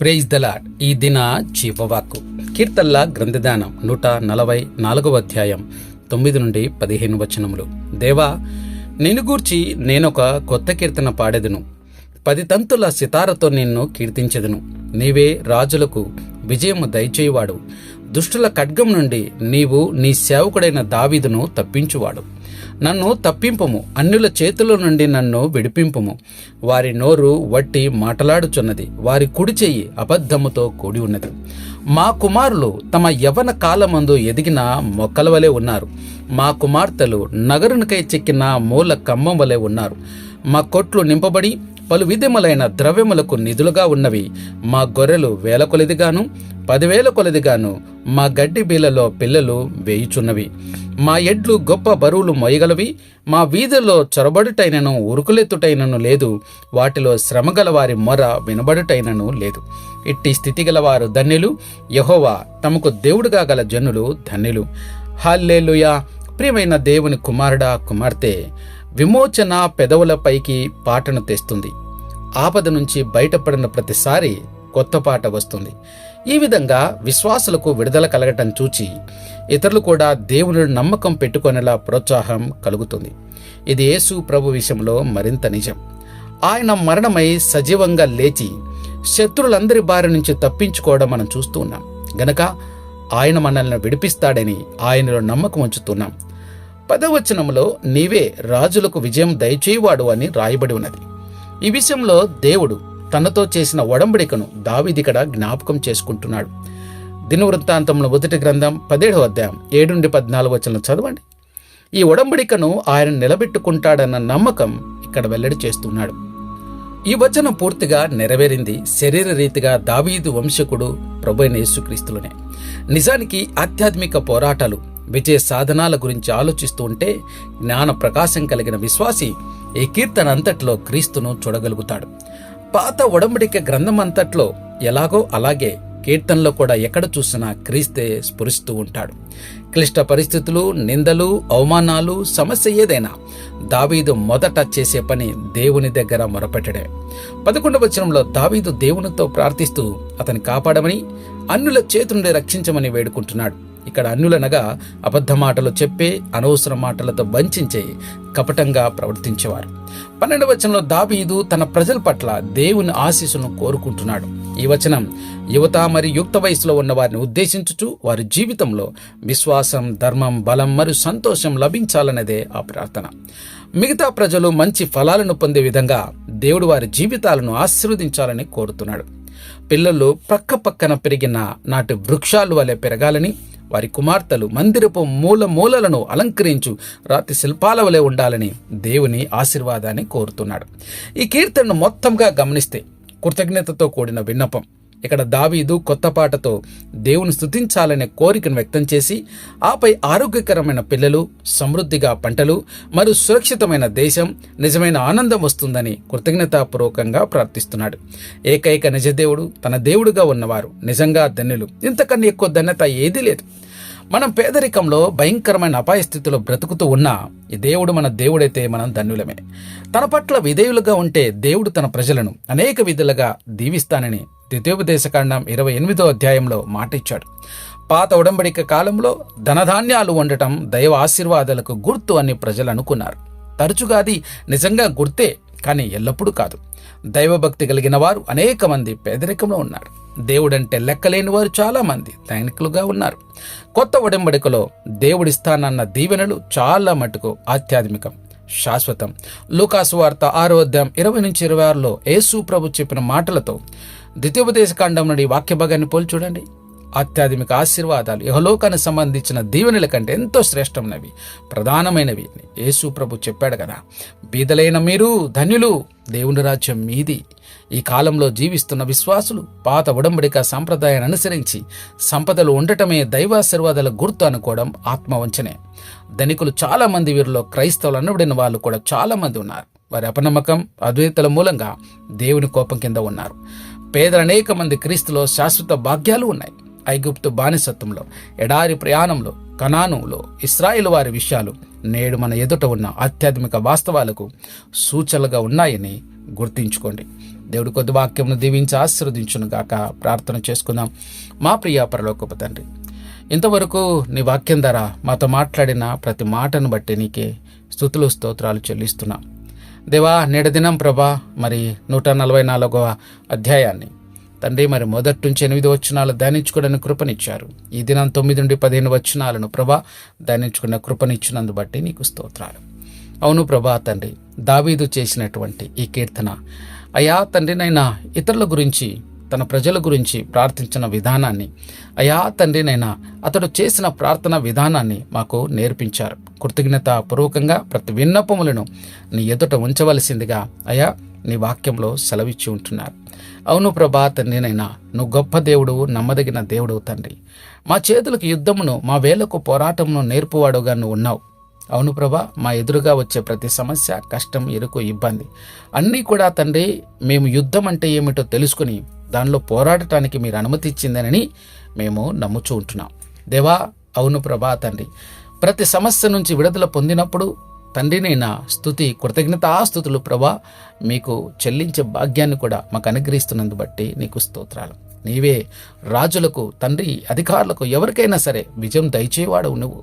Praise the Lord ఈ దిన జీవవాక్కు. కీర్తల్లా గ్రంథదానం నూట నలభై నాలుగవ అధ్యాయం తొమ్మిది నుండి పదిహేను వచనములు. దేవా నిన్ను గూర్చి నేనొక కొత్త కీర్తన పాడెదను. పది తంతుల సితారతో నిన్ను కీర్తించెదను. నీవే రాజులకు విజయము దయచేయువాడు. దుష్టుల ఖడ్గం నుండి నీవు నీ సేవకుడైన దావీదును తప్పించువాడు. నన్ను తప్పింపుము. అన్యుల చేతుల నుండి నన్ను విడిపింపుము. వారి నోరు వట్టి మాటలాడుచున్నది. వారి కుడి చెయ్యి అబద్ధముతో కూడి ఉన్నది. మా కుమారులు తమ యవన కాలమందు ఎదిగిన మొక్కల వలె ఉన్నారు. మా కుమార్తెలు నగరునికై చెక్కిన మూల కమ్మం వలె ఉన్నారు. మా కొట్లు నింపబడి పలు విధములైన ద్రవ్యములకు నిధులుగా ఉన్నవి. మా గొర్రెలు వేల కొలదిగాను పదివేల కొలదిగాను మా గడ్డి బీలలో పిల్లలు వేయుచున్నవి. మా ఎడ్లు గొప్ప బరువులు మొయగలవి మా వీధుల్లో చొరబడుటైనను ఉరుకులెత్తుటైనను లేదు. వాటిలో శ్రమగల వారి మొర వినబడుటైనను లేదు. ఇట్టి స్థితి గలవారు ధన్యులు యహోవా తమకు దేవుడుగా గల జనులు ధన్యులు. హల్లేలుయా! ప్రియమైన దేవుని కుమారుడా కుమార్తె విమోచన పెదవులపైకి పాటను తెస్తుంది. ఆపద నుంచి బయటపడిన ప్రతిసారి కొత్త పాట వస్తుంది. ఈ విధంగా విశ్వాసులకు విడుదల కలగటం చూచి ఇతరులు కూడా దేవుని నమ్మకం పెట్టుకునేలా ప్రోత్సాహం కలుగుతుంది. ఇది యేసు ప్రభు విషయంలో మరింత నిజం. ఆయన మరణమై సజీవంగా లేచి శత్రులందరి బారి నుంచి తప్పించుకోవడం మనం చూస్తూ ఉన్నాం. గనక ఆయన మనల్ని విడిపిస్తాడని ఆయనలో నమ్మకం ఉంచుతున్నాం పదవచనంలో నీవే రాజులకు విజయం దయచేయువాడు అని రాయబడి ఉన్నది. ఈ విషయంలో దేవుడు తనతో చేసిన ఒడంబడికను దావిదికడ జ్ఞాపకం చేసుకుంటున్నాడు. దినవృత్తాంతంలో మొదటి గ్రంథం పదిహేడవ అధ్యాయం ఏడు నుండి పద్నాలుగు వచనం చదవండి. ఈ ఒడంబడికను ఆయన నిలబెట్టుకుంటాడన్న నమ్మకం ఇక్కడ వెల్లడి చేస్తున్నాడు. ఈ వచనం పూర్తిగా నెరవేరింది శరీర రీతిగా దావీదు వంశకుడు ప్రభైన యేసుక్రీస్తులనే. నిజానికి ఆధ్యాత్మిక పోరాటాలు విజయ సాధనాల గురించి ఆలోచిస్తూ ఉంటే జ్ఞాన ప్రకాశం కలిగిన విశ్వాసి ఈ కీర్తన అంతట్లో క్రీస్తును చూడగలుగుతాడు. పాత ఒడంబడిక గ్రంథం అంతట్లో ఎలాగో అలాగే కీర్తనలో కూడా ఎక్కడ చూసినా క్రీస్తే స్ఫురిస్తూ ఉంటాడు. క్లిష్ట పరిస్థితులు నిందలు అవమానాలు సమస్య ఏదైనా దావీదు మొదట చేసే పని దేవుని దగ్గర మొరపెట్టడే. పదకొండవ వచనంలో దావీదు దేవునితో ప్రార్థిస్తూ అతని కాపాడమని అన్నుల చేతి నుండి రక్షించమని వేడుకుంటున్నాడు. ఇక్కడ అన్యులనగా అబద్ధ మాటలు చెప్పే అనవసర మాటలతో వంచే కపటంగా ప్రవర్తించేవారు. పన్నెండు వచనంలో దావీదు తన ప్రజల పట్ల దేవుని ఆశీస్సును కోరుకుంటున్నాడు. ఈ వచనం యువత మరియు యుక్త వయసులో ఉన్న వారిని ఉద్దేశించుచు వారి జీవితంలో విశ్వాసం ధర్మం బలం మరియు సంతోషం లభించాలన్నదే ఆ ప్రార్థన. మిగతా ప్రజలు మంచి ఫలాలను పొందే విధంగా దేవుడు వారి జీవితాలను ఆశీర్వదించాలని కోరుతున్నాడు. పిల్లలు పక్క పక్కన పెరిగిన నాటి వృక్షాలు వలె పెరగాలని వారి కుమార్తెలు మందిరపు మూల మూలలను అలంకరించు రాతి శిల్పాల వలె ఉండాలని దేవుని ఆశీర్వాదాన్ని కోరుతున్నాడు. ఈ కీర్తనను మొత్తంగా గమనిస్తే కృతజ్ఞతతో కూడిన విన్నపం. ఇక్కడ దావీదు కొత్త పాటతో దేవుని స్థుతించాలనే కోరికను వ్యక్తం చేసి ఆపై ఆరోగ్యకరమైన పిల్లలు సమృద్ధిగా పంటలు మరియు సురక్షితమైన దేశం నిజమైన ఆనందం వస్తుందని కృతజ్ఞతాపూర్వకంగా ప్రార్థిస్తున్నాడు. ఏకైక నిజదేవుడు తన దేవుడుగా ఉన్నవారు నిజంగా ధన్యులు. ఇంతకన్నా ఎక్కువ ధన్యత ఏదీ లేదు. మనం పేదరికంలో భయంకరమైన అపాయ స్థితిలో బ్రతుకుతూ ఉన్నా ఈ దేవుడు మన దేవుడైతే మనం ధన్యులమే. తన పట్ల విధేయులుగా ఉంటే దేవుడు తన ప్రజలను అనేక విధులుగా దీవిస్తానని ద్వితీయోపదేశకాండం ఇరవై ఎనిమిదో అధ్యాయంలో మాట ఇచ్చాడు పాత ఉడంబడిక కాలంలో ధనధాన్యాలు ఉండటం దైవ ఆశీర్వాదాలకు గుర్తు అని ప్రజలు అనుకున్నారు. తరచుగా అది నిజంగా గుర్తే కానీ ఎల్లప్పుడూ కాదు. దైవభక్తి కలిగిన వారు అనేక మంది పేదరికంలో ఉన్నారు. దేవుడంటే లెక్కలేని వారు చాలా మంది ఉన్నారు. కొత్త ఉడంబడికలో దేవుడిస్తానన్న దీవెనలు చాలా మటుకు ఆధ్యాత్మికం శాశ్వతం. లూకాసు వార్త ఆరోధ్యం ఇరవై నుంచి ఇరవై ఆరులో యేసు ప్రభు చెప్పిన మాటలతో ద్వితీయోపదేశకాండం నుండి వాక్య భాగాన్ని పోల్చి చూడండి. ఆధ్యాత్మిక ఆశీర్వాదాలు యహలోకానికి సంబంధించిన దీవెనల కంటే ఎంతో శ్రేష్టమైనవి ప్రధానమైనవి యేసు ప్రభు చెప్పాడు కదా. బీదలైన మీరు ధన్యులు దేవుని రాజ్యం మీది. ఈ కాలంలో జీవిస్తున్న విశ్వాసులు పాత ఉడంబడిక సాంప్రదాయాన్ని అనుసరించి సంపదలు ఉండటమే దైవాశీర్వాదాల గుర్తు అనుకోవడం ఆత్మవంచనే. ధనికులు చాలామంది వీరిలో క్రైస్తవులు అనబడిన వాళ్ళు కూడా చాలామంది ఉన్నారు. వారి అపనమ్మకం అద్వైతల మూలంగా దేవుని కోపం కింద ఉన్నారు. పేదలనేక అనేక మంది క్రీస్తులో శాశ్వత భాగ్యాలు ఉన్నాయి. ఐగుప్తు బానిసత్వంలో ఎడారి ప్రయాణంలో కనానులో ఇస్రాయిల్ వారి విషయాలు నేడు మన ఎదుట ఉన్న ఆధ్యాత్మిక వాస్తవాలకు సూచనలుగా ఉన్నాయని గుర్తించుకోండి. దేవుడి కొద్ది వాక్యంను దీవించి ఆశీర్వదించును గాక. ప్రార్థన చేసుకుందాం. మా ప్రియ పరలోకపు తండ్రి ఇంతవరకు నీ వాక్యం ద్వారా మాతో మాట్లాడిన ప్రతి మాటను బట్టి నీకే స్థుతులు స్తోత్రాలు చెల్లిస్తున్నాం. దేవా నేడు దినం ప్రభా మరి నూట నలభై నాలుగవ అధ్యాయాన్ని. తండ్రి మరి మొదటి నుంచి ఎనిమిది వచనాలు ధ్యానించుకోవడానికి కృపనిచ్చారు. ఈ దినం తొమ్మిది నుండి పదిహేను వచనాలను ప్రభా ధ్యానించుకున్న కృపనిచ్చినందు బట్టి నీకు స్తోత్రాలు. అవును ప్రభా తండ్రి దావీదు చేసినటువంటి ఈ కీర్తన అయా తండ్రినైనా ఇతరుల గురించి తన ప్రజల గురించి ప్రార్థించిన విధానాన్ని అయా తండ్రినైనా అతడు చేసిన ప్రార్థన విధానాన్ని మాకు నేర్పించారు. కృతజ్ఞత పూర్వకంగా ప్రతి విన్నపములను నీ ఎదుట ఉంచవలసిందిగా అయా నీ వాక్యంలో సెలవిచ్చి ఉంటున్నారు. అవును ప్రభా తండ్రినైనా నువ్వు గొప్ప దేవుడు నమ్మదగిన దేవుడు తండ్రి. మా చేతులకు యుద్ధమును మా వేలకు పోరాటమును నేర్పువాడుగా నువ్వు ఉన్నావు. అవును ప్రభా మా ఎదురుగా వచ్చే ప్రతి సమస్య కష్టం ఇరుకు ఇబ్బంది అన్నీ కూడా తండ్రి మేము యుద్ధం అంటే ఏమిటో తెలుసుకుని దానిలో పోరాడటానికి మీరు అనుమతి ఇచ్చిందనని మేము నమ్ముచూ ఉంటున్నాం. దేవా అవును ప్రభా తండ్రి. ప్రతి సమస్య నుంచి విడుదల పొందినప్పుడు తండ్రినైనా స్థుతి కృతజ్ఞతాస్థుతులు ప్రభా మీకు చెల్లించే భాగ్యాన్ని కూడా మాకు అనుగ్రహిస్తున్నందు బట్టి నీకు స్తోత్రాలు. నీవే రాజులకు తండ్రి అధికారులకు ఎవరికైనా సరే విజయం దయచేవాడు నువ్వు.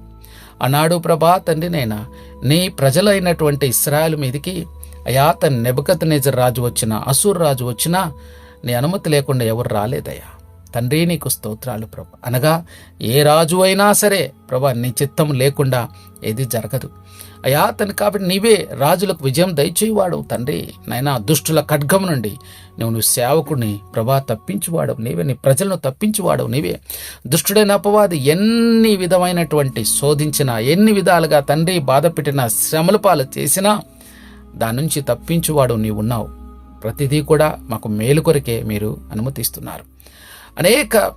అనాడు ప్రభా తండ్రినైనా నీ ప్రజలైనటువంటి ఇస్రాయల్ మీదికి అయా తన నెబకత్ నేజర్ రాజు వచ్చిన అసూర్ రాజు వచ్చినా నీ అనుమతి లేకుండా ఎవరు రాలేదయ్యా? తండ్రి నీకు స్తోత్రాలు ప్రభా. అనగా ఏ రాజు అయినా సరే ప్రభా నీ చిత్తం లేకుండా ఏది జరగదు. అయ్యా తను కాబట్టి నీవే రాజులకు విజయం దయచేవాడు తండ్రి. నైనా దుష్టుల ఖడ్గం నుండి నువ్వు నువ్వు సేవకుడిని ప్రభా తప్పించువాడు నీవే. నీ ప్రజలను తప్పించువాడు నీవే. దుష్టుడైన అపవాది ఎన్ని విధమైనటువంటి శోధించినా ఎన్ని విధాలుగా తండ్రి బాధపెట్టినా శ్రమల పాలు చేసినా దాని నుంచి తప్పించువాడు నీవు ఉన్నావు ప్రతిదీ కూడా మాకు మేలు కొరకే మీరు అనుమతిస్తున్నారు. అనేక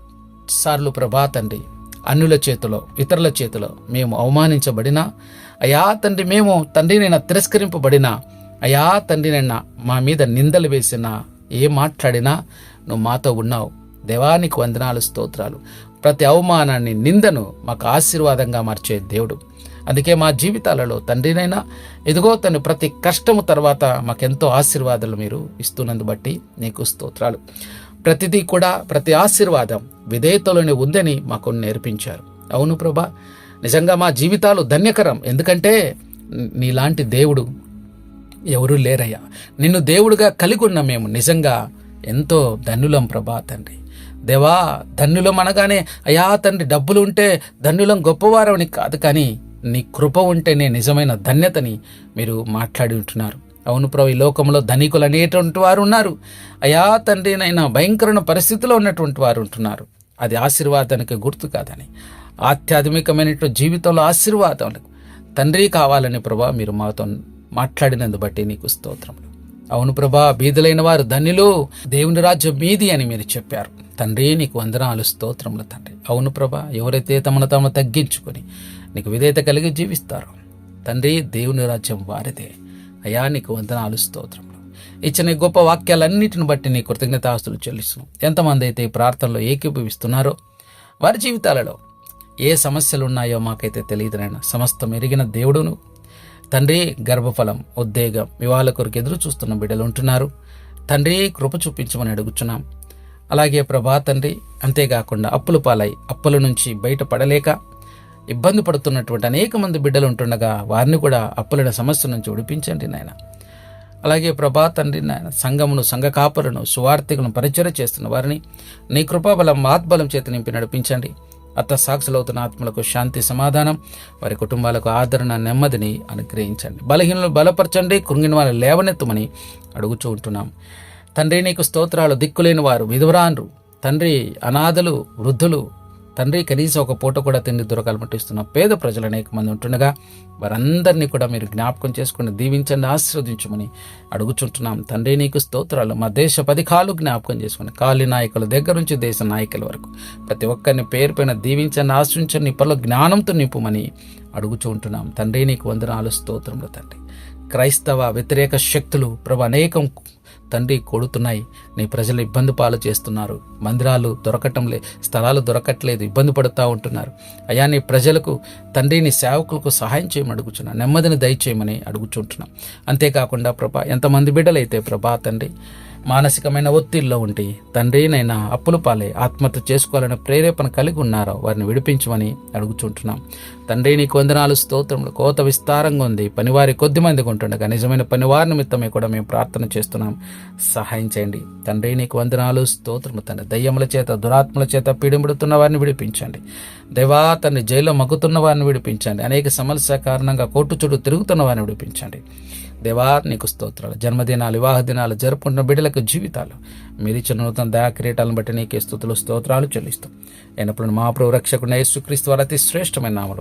సార్లు ప్రభా తండ్రి అన్యుల చేతిలో ఇతరుల చేతిలో మేము అవమానించబడినా అయా తండ్రి మేము తండ్రినైనా తిరస్కరింపబడిన తిరస్కరింపబడినా అయా తండ్రినైనా మా మీద నిందలు వేసినా ఏ మాట్లాడినా నువ్వు మాతో ఉన్నావు. దేవానికి వందనాలు స్తోత్రాలు. ప్రతి అవమానాన్ని నిందను మాకు ఆశీర్వాదంగా మార్చే దేవుడు. అందుకే మా జీవితాలలో తండ్రినైనా ఎదుగో తను ప్రతి కష్టము తర్వాత మాకెంతో ఆశీర్వాదాలు మీరు ఇస్తున్నందు బట్టి నీకు స్తోత్రాలు. ప్రతిదీ కూడా ప్రతి ఆశీర్వాదం విధేయతలోనే ఉందని మాకు నేర్పించారు. అవును ప్రభా నిజంగా మా జీవితాలు ధన్యకరం. ఎందుకంటే నీలాంటి దేవుడు ఎవరూ లేరయ్యా. నిన్ను దేవుడుగా కలిగి ఉన్న మేము నిజంగా ఎంతో ధన్యులం ప్రభా తండ్రి. దేవా ధన్యులం అనగానే అయా తండ్రి డబ్బులు ఉంటే ధన్యులం గొప్పవారని కాదు కానీ నీ కృప ఉంటేనే నిజమైన ధన్యతని మీరు మాట్లాడి ఉంటున్నారు. అవును ప్రభు ఈ లోకంలో ధనికులు అనేటువంటి వారు ఉన్నారు. అయా తండ్రి నైనా భయంకరమైన పరిస్థితిలో ఉన్నటువంటి వారు ఉంటున్నారు. అది ఆశీర్వాదానికి గుర్తు కాదని ఆధ్యాత్మికమైనటువంటి జీవితంలో ఆశీర్వాదాలకు తండ్రి కావాలని ప్రభా మీరు మాతో మాట్లాడినందు బట్టి నీకు స్తోత్రములు. అవును ప్రభా బీదులైన వారు ధన్యులు దేవుని రాజ్యం మీది అని మీరు చెప్పారు. తండ్రి నీకు వందనాలు స్తోత్రములు తండ్రి. అవును ప్రభా ఎవరైతే తమను తాము తగ్గించుకొని నీకు విధేయత కలిగి జీవిస్తారు. తండ్రి దేవుని రాజ్యం వారిదే. అయా నీకు వందనాలు స్తోత్రములు. ఇచ్చిన గొప్ప వాక్యాలన్నిటిని బట్టి నీ కృతజ్ఞతాస్తులు చెల్లిస్తున్నాం. ఎంతమంది అయితే ప్రార్థనలో ఏకీభవిస్తున్నారో వారి జీవితాలలో ఏ సమస్యలు ఉన్నాయో మాకైతే తెలియదునైనా సమస్తం ఎరిగిన దేవుడును. తండ్రి గర్భఫలం ఉద్వేగం వివాహాల కొరకు ఎదురు చూస్తున్న బిడ్డలు ఉంటున్నారు. తండ్రి కృప చూపించమని అడుగుచున్నాం. అలాగే ప్రభా తండ్రి అంతేకాకుండా అప్పులు పాలై అప్పుల నుంచి బయటపడలేక ఇబ్బంది పడుతున్నటువంటి అనేక మంది బిడ్డలు ఉంటుండగా వారిని కూడా అప్పుల సమస్య నుంచి విడిపించండి నాయన. అలాగే ప్రభా తండ్రి నాయన సంఘమును సంఘ కాపులను సువార్థికులను పరిచయం చేస్తున్న వారిని నీ కృపాబలం ఆత్బలం చేత నింపి నడిపించండి. అత్త సాక్షులవుతున్న ఆత్మలకు శాంతి సమాధానం వారి కుటుంబాలకు ఆదరణ నెమ్మదిని అనుగ్రహించండి. బలహీనలు బలపరచండి కృంగిన వారు లేవనెత్తమని అడుగుచూ ఉంటున్నాం. తండ్రి నీకు స్తోత్రాలు దిక్కులేని వారు విధురాన్రు తండ్రి అనాథలు వృద్ధులు తండ్రి కనీసం ఒక పూట కూడా తిండి దొరకాలమటిస్తున్న పేద ప్రజలు అనేక మంది ఉంటుండగా వారందరినీ కూడా మీరు జ్ఞాపకం చేసుకుని దీవించండి ఆశీర్వదించమని అడుగుచుంటున్నాం. తండ్రి నీకు స్తోత్రాలు. మా దేశ పదికాలు జ్ఞాపకం చేసుకుని కాలి నాయకుల దగ్గర నుంచి దేశ నాయకుల వరకు ప్రతి ఒక్కరిని పేరు పైన దీవించండి ఆశ్రయించండి పనులు జ్ఞానంతో నింపుమని అడుగుచూ ఉంటున్నాం తండ్రి నీకు వందనాలు స్తోత్రములు తండ్రి. క్రైస్తవ వ్యతిరేక శక్తులు ప్రభు అనేకం తండ్రి కొడుతున్నాయి. నీ ప్రజలు ఇబ్బంది పాలు చేస్తున్నారు. మందిరాలు దొరకటం లే స్థలాలు దొరకట్లేదు. ఇబ్బంది పడుతూ ఉంటున్నారు. అయా నీ ప్రజలకు తండ్రి నీ సేవకులకు సహాయం చేయమని అడుగుచున్నా. నెమ్మదిని దయచేయమని అడుగుచుంటున్నాం. అంతేకాకుండా ప్రభా ఎంతమంది బిడ్డలైతే ప్రభా తండ్రి మానసికమైన ఒత్తిడిలో ఉండి తండ్రినైనా అప్పులు పాలే ఆత్మహత్య చేసుకోవాలనే ప్రేరేపణ కలిగి ఉన్నారో వారిని విడిపించమని అడుగుచుంటున్నాం. తండ్రి నీకు వందనాలు స్తోత్రములు. కోత విస్తారంగా ఉంది. పనివారి కొద్ది మందికి ఉంటుండగా నిజమైన పనివారి నిమిత్తమే కూడా మేము ప్రార్థన చేస్తున్నాం. సహాయం చేయండి. తండ్రి నీకు వందనాలు స్తోత్రము తండ్రి దయ్యముల చేత దురాత్మల చేత పీడింపడుతున్న వారిని విడిపించండి. దేవా తన్ని జైల్లో మగ్గుతున్న వారిని విడిపించండి. అనేక సమస్య కారణంగా కోర్టు చుట్టూ తిరుగుతున్న వారిని విడిపించండి. దేవా నీకు స్తోత్రాలు. జన్మదినాలు వివాహ దినాలు జరుపుకుంటున్న బిడ్డలకు జీవితాలు. మీరు ఇచ్చిన నూతన దయా కిరీటాలను బట్టి నీకే స్థుతులు స్తోత్రాలు చెల్లిస్తాం. అయినప్పుడు మా ప్రభు రక్షకుడు యేసుక్రీస్తు వారి అతి శ్రేష్టమైన నామలు